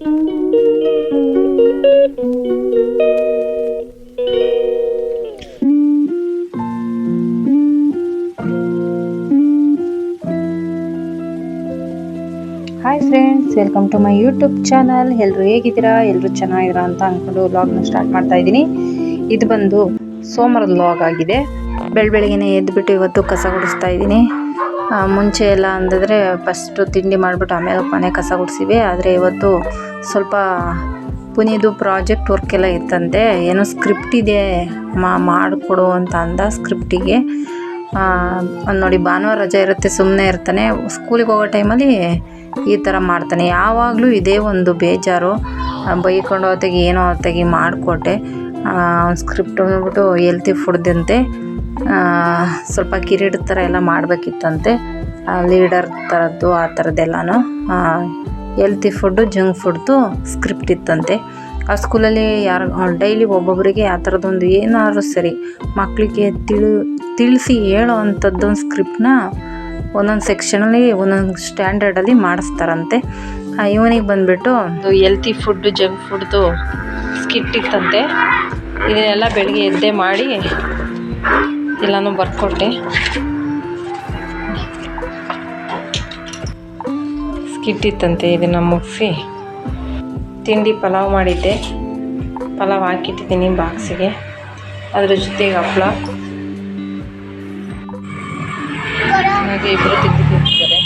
Hi friends welcome to my YouTube channel ಎಲ್ಲರೂ ಹೇಗಿದ್ದೀರಾ? ಎಲ್ಲರೂ ಚೆನ್ನಾಗಿದ್ದೀರಾ ಅಂತ ಅಂದ್ಕೊಂಡು ವ್ಲಾಗ್ನ ಸ್ಟಾರ್ಟ್ ಮಾಡ್ತಾ ಇದ್ದೀನಿ. ಇದು ಬಂದು ಸೋಮವಾರದ ವ್ಲಾಗ್ ಆಗಿದೆ. ಬೆಳ ಬೆಳಗ್ಗೆನೆ ಎದ್ದುಬಿಟ್ಟು ಇವತ್ತು ಕಸ ಗುಡಿಸ್ತಾ ಇದ್ದೀನಿ. ಮುಂಚೆ ಎಲ್ಲ ಅಂದಿದ್ರೆ ಫಸ್ಟು ತಿಂಡಿ ಮಾಡಿಬಿಟ್ಟು ಆಮೇಲೆ ಮನೆ ಕಸ ಗುಡಿಸಿವಿ ಆದರೆ ಇವತ್ತು ಸ್ವಲ್ಪ ಪುನೀದು ಪ್ರಾಜೆಕ್ಟ್ ವರ್ಕ್ ಎಲ್ಲ ಇತ್ತಂತೆ. ಏನೋ ಸ್ಕ್ರಿಪ್ಟ್ ಇದೆ ಮಾಡಿಕೊಡು ಅಂತ ಅಂದ ಸ್ಕ್ರಿಪ್ಟಿಗೆ ನೋಡಿ, ಭಾನುವಾರ ರಜೆ ಇರುತ್ತೆ ಸುಮ್ಮನೆ ಇರ್ತಾನೆ. ಸ್ಕೂಲಿಗೆ ಹೋಗೋ ಟೈಮಲ್ಲಿ ಈ ಥರ ಮಾಡ್ತಾನೆ. ಯಾವಾಗಲೂ ಇದೇ ಒಂದು ಬೇಜಾರು. ಬೈಕೊಂಡು ಹೊತ್ತಿಗೆ ಏನೋ ಹೊತ್ತಿಗೆ ಮಾಡಿಕೊಟ್ಟೆ. ಸ್ಕ್ರಿಪ್ಟ್ ಅಂದ್ಬಿಟ್ಟು ಎಲ್ತಿ ಫುಡ್ದಂತೆ ಸ್ವಲ್ಪ ಕಿರೀಟ ಥರ ಎಲ್ಲ ಮಾಡಬೇಕಿತ್ತಂತೆ. ಲೀಡರ್ ಥರದ್ದು ಆ ಥರದ್ದೆಲ್ಲನೂ healthy food junk food script ಇತ್ತಂತೆ. ಆ ಸ್ಕೂಲಲ್ಲಿ ಯಾರು ಡೈಲಿ ಒಬ್ಬೊಬ್ಬರಿಗೆ ಆ ಥರದ್ದೊಂದು ಏನಾದರೂ ಸರಿ ಮಕ್ಕಳಿಗೆ ತಿಳಿ, ತಿಳಿಸಿ ಹೇಳೋ ಅಂಥದ್ದು ಒಂದು ಸ್ಕ್ರಿಪ್ಟ್ನ ಒಂದೊಂದು ಸೆಕ್ಷನಲ್ಲಿ ಒಂದೊಂದು ಸ್ಟ್ಯಾಂಡರ್ಡಲ್ಲಿ ಮಾಡಿಸ್ತಾರಂತೆ. ಇವನಿಗೆ ಬಂದುಬಿಟ್ಟು healthy food junk food skit ಇತ್ತಂತೆ. ಇದನ್ನೆಲ್ಲ ಬೆಳಗ್ಗೆ ಎದ್ದೆ ಮಾಡಿ ಎಲ್ಲನೂ ಬರ್ಕೊಟ್ಟೆ. ಸ್ಕಿಟ್ ಇತ್ತಂತೆ ಇದನ್ನು ಮುಗಿಸಿ. ತಿಂಡಿ ಪಲಾವ್ ಮಾಡಿದ್ದೆ. ಪಲಾವ್ ಹಾಕಿಟ್ಟಿದ್ದೀನಿ ಬಾಕ್ಸಿಗೆ. ಅದ್ರ ಜೊತೆಗೆ ಹಪ್ಳ. ಇಬ್ಬರು ತಿಂದು ತಿಂತಿದ್ದಾರೆ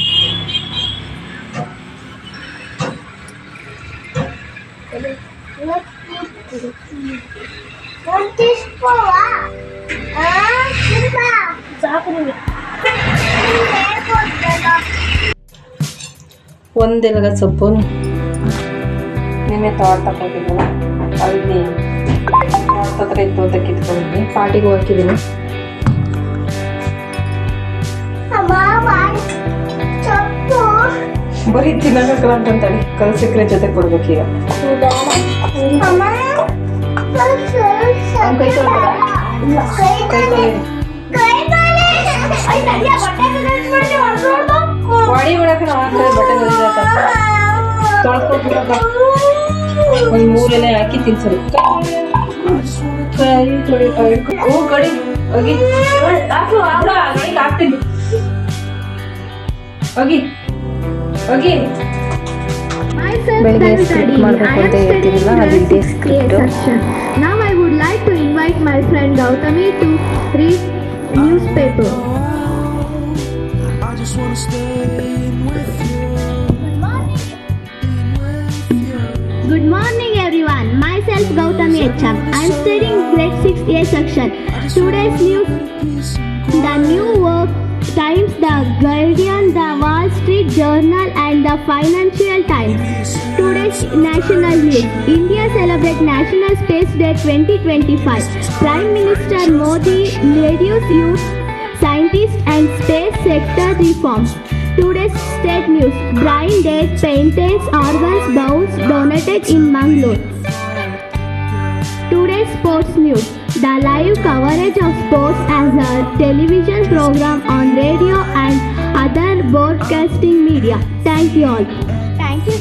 ಒಂದೆಲಗ ಸೊಪ್ಪು ನಿನ್ನೆ ತೋಟ ಹೋಗಿದ್ವಲ್ಲ ಅಲ್ಲಿ ತೋಟದ ಇದ್ದು ಇತ್ತು ಅಂತ ಕಿತ್ಕೊಂಡಿದ್ವಿ ಪಾಟಿಗೆ ಹಾಕಿದ್ದೀನಿ ಬರೀ ತಿನ್ನಕಲ್ಲ ಅಂತಂತಾಳೆ. ಕಲ್ ಸಿಕ್ಕರೆ ಜೊತೆ ಕೊಡ್ಬೇಕೀಗ ಕೈ ತೊಳ್ಕೊಳ? ಕೈ ತೊಳಿ ಬಾಡಿ ಮಾಡಕ್ಕೆ ನಾವು ಬಟ್ಟೆ ತೊಳ್ಕೊಬಿಡೋದ ಒಂದು ಮೂರೆಲೆ ಹಾಕಿ ತಿನ್ಸರು ಕೈ ತೊಳಿ ಹ್ಞೂ ಕಡಿ ಹೋಗಿ. ಹಾಕು ಹಾಕ್ತೀನಿ. ಹೋಗಿ. ಹೋಗಿ. ಬೆಳಿಗ್ಗೆ ಬೆಳಿಗ್ಗೆ script script ಮಾಡ್ಬೇಕು ಅಂತ ಹೇಳ್ತಿರಲಿಲ್ಲ, ಅದು ಇದೆ script. Now I would like to invite my friend Gautami to read newspaper. Just wanna stay with you. Good morning everyone. Myself Gautami Echam. I am studying grade 6A section. Today's news the New York Times, the Guardian, the Wall Street Journal and the Financial Times. Today's national news. India celebrates National Space Day 2025. Prime Minister Modi introduced youth and space sector reforms. Today's state news. Blind dead painters organs bowls donated in Mangalore. Today's sports news. The live coverage of sports as a television program on radio and other broadcasting media. Thank you all. Thank you.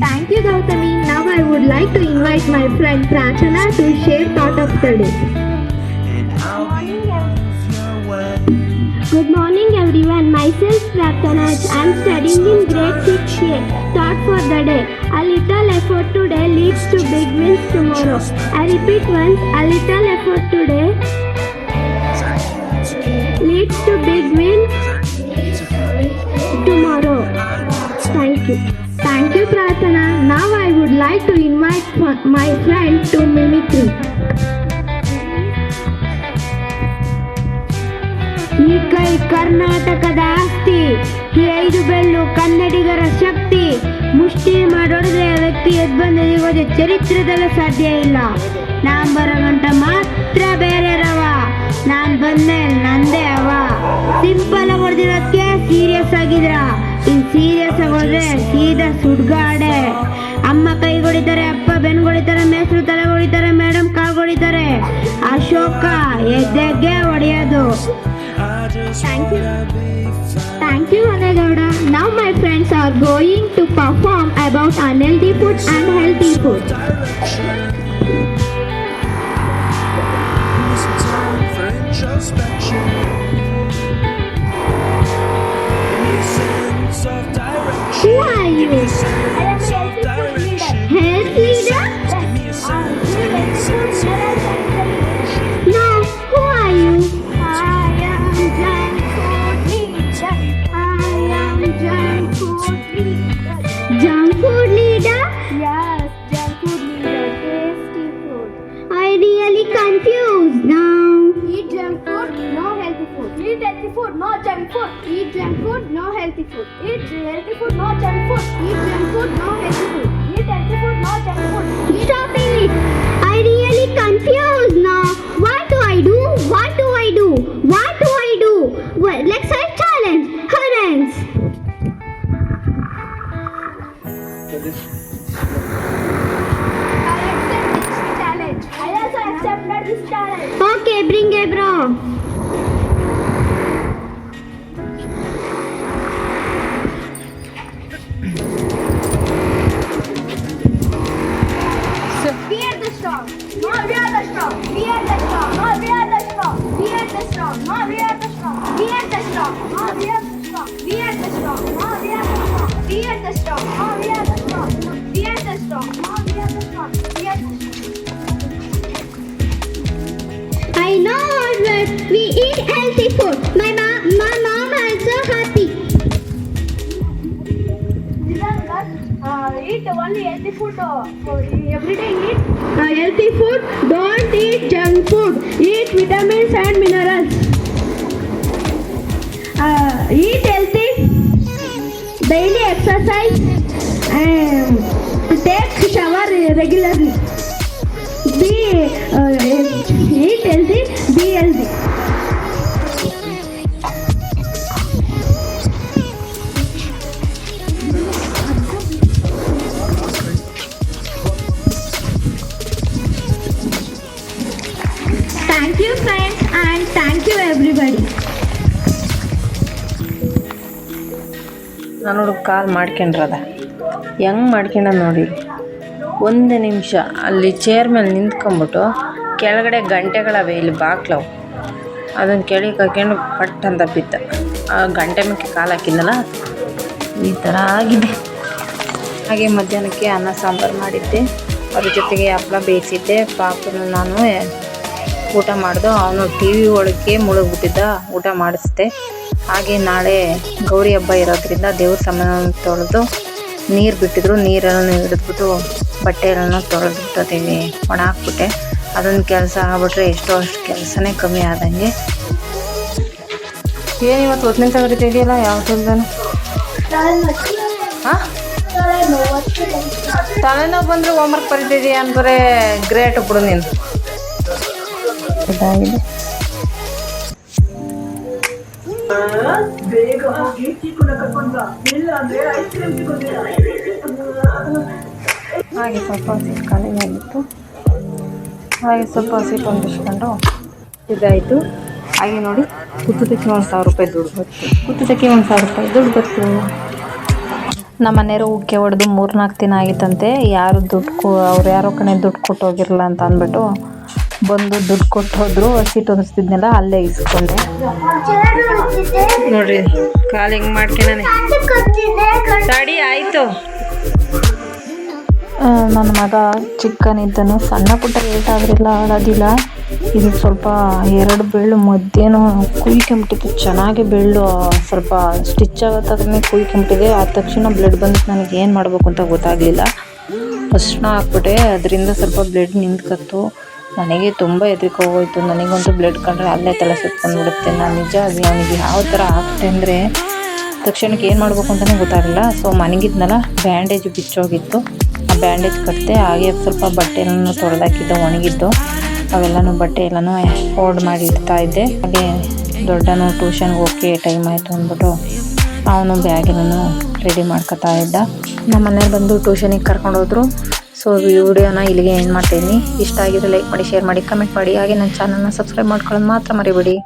Thank you, Gautami. Now I would like to invite my friend Prachana to share thought of the day. Good morning everyone. Myself Prathanaj. I am studying in grade 6A. Thought for the day. A little effort today leads to big wins tomorrow. I repeat once. A little effort today leads to big wins tomorrow. Thank you. Thank you Pratana. Now I would like to invite my friend to mimicry. ಈ ಕೈ ಕರ್ನಾಟಕದ ಆಸ್ತಿ. ಈ ಐದು ಬೆಳ್ಳು ಕನ್ನಡಿಗರ ಶಕ್ತಿ. ಮುಷ್ಟಿ ಮಾಡೋಡಿದ್ರೆ ವ್ಯಕ್ತಿ ಎದ್ದು ಚರಿತ್ರದಲ್ಲೂ ಸಾಧ್ಯ ಇಲ್ಲ. ನಾನ್ ಬರೋ ಗಂಟ ಮಾತ್ರ ಬೇರೆ ರವ. ನಾನ್ ಬಂದ್ಮೇಲೆ ನಂದೇ ಅವ. ಸಿಂಪಲ್ ಆಗಿ ಸೀರಿಯಸ್ ಆಗಿದ್ರ ಇನ್ ಸೀರಿಯಸ್ ಆಗೋದ್ರೆ ಸೀದಾ ಸುಡ್ಗಾಡೆ. ಅಮ್ಮ ಕೈ ಹೊಡಿತಾರೆ ಅಪ್ಪ ಬೆನ್ ಹೊಡಿತಾರೆ ಮೇಸ್ರು ತಲೆ ಹೊಡಿತಾರೆ ಮೇಡಮ್ ಕಾಲ್ ಹೊಡಿತಾರೆ ಅಶೋಕ ಎದ್ದೆಗೆ ಹೊಡೆಯೋದು. Thank you. Thank you, Anagauda. Now my friends are going to perform about unhealthy food and healthy food. Food. Eat junk food, no healthy food. Eat healthy food, no junk food. Eat junk food, no healthy food. Eat healthy food, no junk food. Stop it! I really confused now. What do I do? What do I do? What do I do? Well, let's have challenge. Hands. I accept this challenge. I also accepted this challenge. Okay, bring a bro. We eat healthy food. My mom, my mom also happy. uh, eat only healthy food uh, every day eat Uh, healthy food. Don't eat junk food. Eat vitamins and minerals. Uh, eat healthy. Daily exercise and take shower regularly. Be uh, eat healthy. Be healthy. ಹುಡುಗ ಕಾಲ್ ಮಾಡ್ಕೊಂಡ್ರದ ಹೆಂಗೆ ಮಾಡ್ಕೊಂಡ ನೋಡಿ. ಒಂದು ನಿಮಿಷ, ಅಲ್ಲಿ chair ಮೇಲೆ ನಿಂತ್ಕೊಂಬಿಟ್ಟು ಕೆಳಗಡೆ ಗಂಟೆಗಳವೆ, ಇಲ್ಲಿ ಬಾಕ್ಲವು ಅದನ್ನು ಕೆಳಗೆ ಹಾಕ್ಕೊಂಡು ಪಟ್ ಅಂತ ಬಿದ್ದ. ಆ ಗಂಟೆ ಮೇಲೆ ಕಾಲು ಹಾಕಿದ್ನಲ್ಲ? ಈ ಥರ ಆಗಿದೆ. ಹಾಗೆ ಮಧ್ಯಾಹ್ನಕ್ಕೆ ಅನ್ನ, ಸಾಂಬಾರು ಮಾಡಿದ್ದೆ. ಅದ್ರ ಜೊತೆಗೆ ಹಪ್ಪಳ ಬೇಯಿಸಿದ್ದೆ. ಪಾಪನ ನಾನು ಊಟ ಮಾಡಿದೋ, ಅವನು ಟಿ ವಿ ಒಳಗೆ ಮುಳುಗ್ಬಿಟ್ಟಿದ್ದ. ಊಟ ಮಾಡಿಸ್ದೆ. ಹಾಗೆ ನಾಳೆ ಗೌರಿ ಹಬ್ಬ ಇರೋದ್ರಿಂದ ದೇವ್ರ ಸಾಮಾನು ತೊಳೆದು ನೀರು ಬಿಟ್ಟಿದ್ರು ನೀರನ್ನು ಹಿಡಿದ್ಬಿಟ್ಟು ಬಟ್ಟೆಗಳನ್ನು ಎಲ್ಲ ತೊಳೆದ್ಬಿಟ್ಟು ಒಣ ಹಾಕ್ಬಿಟ್ಟೆ ಅದೊಂದು ಕೆಲಸ ಆಗ್ಬಿಟ್ರೆ ಎಷ್ಟೋ ಅಷ್ಟು ಕೆಲಸನೇ ಕಮ್ಮಿ ಆದಂಗೆ. ಏನು ಇವತ್ತು ಒತ್ತಿನ ತಗರಿತಾ ಇದೆಯಲ್ಲ? ಯಾವ್ದು ಹಾಂ? ತಲೆನೋವು ಬಂದರೆ ಹೋಮ್ವರ್ಕ್ ಬರೀತಿದೀಯ ಅಂದರೆ ಗ್ರೇಟ್ ಬಿಡು ನೀನು. ಇದಾಗಿದೆ. ಹಾಗೆ ಸ್ವಲ್ಪ ಹಸಿಟ್ಟು ಖಾಲಿ ಆಗಿತ್ತು ಹಾಗೆ ಸ್ವಲ್ಪ ಸೀಟ್ ಹೊಂದಿಸ್ಕೊಂಡು ಇದಾಯಿತು. ಹಾಗೆ ನೋಡಿ, ಕುತ್ತದಕ್ಕೆ ಒಂದು ಸಾವಿರ ರೂಪಾಯಿ ದುಡ್ಡು ಬತ್ತು ಕುತ್ತದಕ್ಕೆ ಒಂದು ಸಾವಿರ ರೂಪಾಯಿ ದುಡ್ಡು ಬತ್ತು ನಮ್ಮ ಮನೆಯವರು ಉಕ್ಕೆ ಹೊಡೆದು ಮೂರ್ನಾಲ್ಕು ದಿನ ಆಗಿತ್ತಂತೆ. ಯಾರು ದುಡ್ಡು ಕೊ ಅವ್ರು ಯಾರೋ ಕಣೆ ದುಡ್ಡು ಕೊಟ್ಟೋಗಿರಲ್ಲ ಅಂತ ಅಂದ್ಬಿಟ್ಟು ಬಂದು ದುಡ್ಡು ಕೊಟ್ಟು ಹೋದ್ರು ಹಸಿ ತೊಂದಿಸ್ತಿದ್ನೆಲ್ಲ ಅಲ್ಲೇ ಇಸ್ಕೊಂಡೆ. ನೋಡ್ರಿ ಕಾಲು ಹೆಂಗೆ ಮಾಡ್ಕೊಂಡಾನೆ ತಡಿ ಆಯಿತು. ನನ್ನ ಮಗ ಚಿಕ್ಕನಿದ್ದನು ಸಣ್ಣ ಪುಟ್ಟ ಏಟಾದ್ರೆಲ್ಲ ಆಡೋದಿಲ್ಲ. ಇದು ಸ್ವಲ್ಪ ಎರಡು ಬೆಳ್ಳು ಮಧ್ಯೇನು ಕುಯ್ಕೊಂಬಿಟ್ಟಿತ್ತು ಚೆನ್ನಾಗಿ ಬೆಳ್ಳು ಸ್ವಲ್ಪ ಸ್ಟಿಚ್ ಆಗತ್ತಾದ್ರೆ ಕುಯ್ಕೊಂಬಿಟ್ಟಿದೆ ಆದ ತಕ್ಷಣ ಬ್ಲಡ್ ಬಂದಿತ್ತು ನನಗೆ ಏನು ಮಾಡಬೇಕು ಅಂತ ಗೊತ್ತಾಗಲಿಲ್ಲ. ಫಸ್ಟ್ನ ಹಾಕ್ಬಿಟ್ಟೆ ಅದರಿಂದ ಸ್ವಲ್ಪ ಬ್ಲಡ್ ನಿಂತ್ಕತ್ತು. ನನಗೆ ತುಂಬ ಹೆದರಿಕೆ ಹೋಗೋಯ್ತು. ನನಗಂತೂ ಬ್ಲಡ್ ಕಂಡ್ರೆ ಅಲ್ಲೇ ತಲೆ ಸುತ್ಕೊಂಡ್ಬಿಡುತ್ತೆ ನಾನು ನಿಜ ಅದು ಅವನಿಗೆ ಯಾವ ಥರ ಆಗ್ತೆ ಅಂದರೆ ತಕ್ಷಣಕ್ಕೆ ಏನು ಮಾಡಬೇಕು ಅಂತಲೇ ಗೊತ್ತಾಗಲಿಲ್ಲ. ಸೊ ಮನೆಗಿದ್ನಲ್ಲ ಬ್ಯಾಂಡೇಜ್ ಬಿಚ್ಚೋಗಿತ್ತು. ಆ ಬ್ಯಾಂಡೇಜ್ ಕಟ್ಟಿದೆ ಹಾಗೆ ಸ್ವಲ್ಪ ಬಟ್ಟೆ ಎಲ್ಲನೂ ತೊಳೆದಾಕಿದ್ದು, ಒಣಗಿದ್ದು. ಅವೆಲ್ಲನೂ ಬಟ್ಟೆ ಎಲ್ಲನೂ ಫೋಲ್ಡ್ ಮಾಡಿ ಇಡ್ತಾ ಇದ್ದೆ. ಹಾಗೆ ದೊಡ್ಡನು ಟ್ಯೂಷನ್ಗೆ ಹೋಗಿ ಟೈಮ್ ಆಯಿತು ಅಂದ್ಬಿಟ್ಟು ಅವನು ಬ್ಯಾಗಿನೂ ರೆಡಿ ಮಾಡ್ಕೊತಾ ಇದ್ದ. ನಮ್ಮ ಮನೇಲಿ ಬಂದು ಟ್ಯೂಷನಿಗೆ ಕರ್ಕೊಂಡು ಹೋದ್ರು. ಸೊ ವಿಡಿಯೋನ ಇಲ್ಲಿಗೆ ಏನು ಮಾಡ್ತೀನಿ. ಇಷ್ಟ ಆಗಿದ್ರೆ ಲೈಕ್ ಮಾಡಿ ಶೇರ್ ಮಾಡಿ ಕಮೆಂಟ್ ಮಾಡಿ. ಹಾಗೆ ನನ್ನ ಚಾನಲ್ನ ಸಬ್ಸ್ಕ್ರೈಬ್ ಮಾಡ್ಕೊಳ್ಳೋದು ಮಾತ್ರ ಮರಿಬೇಡಿ.